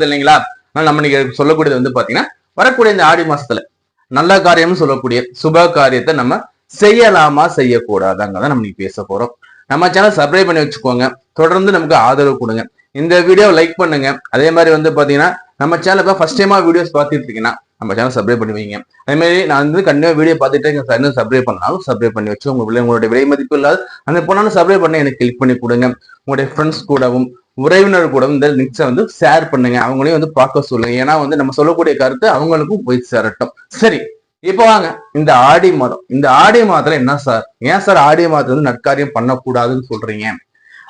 இல்லைங்களா? அதனால நம்ம இன்னைக்கு சொல்லக்கூடியது வந்து பாத்தீங்கன்னா வரக்கூடிய இந்த ஆடி மாசத்துல நல்ல காரியம்னு சொல்லக்கூடிய சுப காரியத்தை நம்ம செய்யலாமா செய்யக்கூடாதாங்க நம்ம இன்னைக்கு பேச போறோம். நம்ம சேனல் சப்ஸ்கிரைப் பண்ணி வச்சுக்கோங்க. தொடர்ந்து நமக்கு ஆதரவு கொடுங்க. இந்த வீடியோ லைக் பண்ணுங்க. அதே மாதிரி வந்து பாத்தீங்கன்னா நம்ம சேனல் இப்போ ஃபர்ஸ்ட் டைமா வீடியோஸ் பார்த்துட்டு இருக்கீங்கன்னா நம்ம சேனல் சப்ஸ்கிரைப் பண்ணி வைங்க. அதே மாதிரி நான் வந்து கண்டிப்பாக வீடியோ பார்த்துட்டு இருக்கேன் இன்னும் சப்ஸ்கிரைப் பண்ணாலும் சப்ஸ்கிரைப் பண்ணி வச்சு உங்க பிள்ளை- உங்களுடைய விலை மதிப்பு இல்லாத அந்த பொண்ணாலும் சப்ஸ்கிரைப் பண்ணி எனக்கு கிளிக் பண்ணி கொடுங்க. உங்களுடைய ஃப்ரெண்ட்ஸ் கூடவும் உறவினர் கூட இந்த லிங்க்ஸை வந்து ஷேர் பண்ணுங்க. அவங்களையும் வந்து பார்க்க சொல்லுங்க. ஏன்னா வந்து நம்ம சொல்லக்கூடிய கருத்து அவங்களுக்கும் போய் சேரட்டும். சரி இப்போ வாங்க. இந்த ஆடி மாதம். இந்த ஆடி மாதத்துல என்ன சார் ஏன் சார் ஆடி மாதத்துல வந்து நற்காரியம் பண்ணக்கூடாதுன்னு சொல்றீங்க?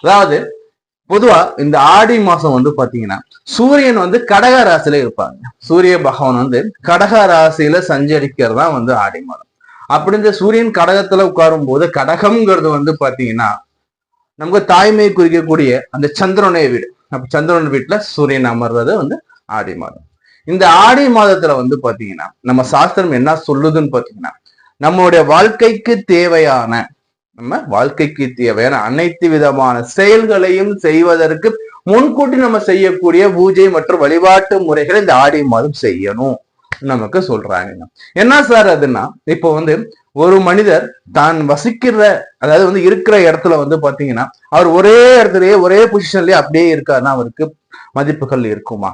அதாவது பொதுவா இந்த ஆடி மாசம் வந்து பாத்தீங்கன்னா சூரியன் வந்து கடக ராசியில இருப்பாங்க சூரிய பகவான் வந்து கடக ராசியில சஞ்சரிக்கிறது தான் வந்து ஆடி மாதம். அப்படி இந்த சூரியன் கடகத்துல உட்காரும் போது கடகம்ங்கிறது வந்து பாத்தீங்கன்னா நமக்கு தாய்மை குறிக்கக்கூடிய அந்த சந்திரனுடைய வீடு. அப்ப சந்திரன் வீட்டுல சூரியன் அமர்றது வந்து ஆடி மாதம். இந்த ஆடி மாதத்துல வந்து பாத்தீங்கன்னா நம்ம சாஸ்திரம் என்ன சொல்லுதுன்னு பாத்தீங்கன்னா நம்மளுடைய வாழ்க்கைக்கு தேவையான நம்ம வாழ்க்கைக்கு தேவையான அனைத்து விதமான செயல்களையும் செய்வதற்கு முன்கூட்டி நம்ம செய்யக்கூடிய பூஜை மற்றும் வழிபாட்டு முறைகளை இந்த ஆடி மாதம் செய்யணும். நமக்கு சொல்றாங்க. என்ன சார் அதுன்னா இப்போ வந்து ஒரு மனிதர் தான் வசிக்கிற அதாவது வந்து இருக்கிற இடத்துல வந்து பாத்தீங்கன்னா அவர் ஒரே இடத்துலயே ஒரே பொசிஷன்லயே அப்படியே இருக்காருன்னா அவருக்கு மதிப்புகள் இருக்குமா?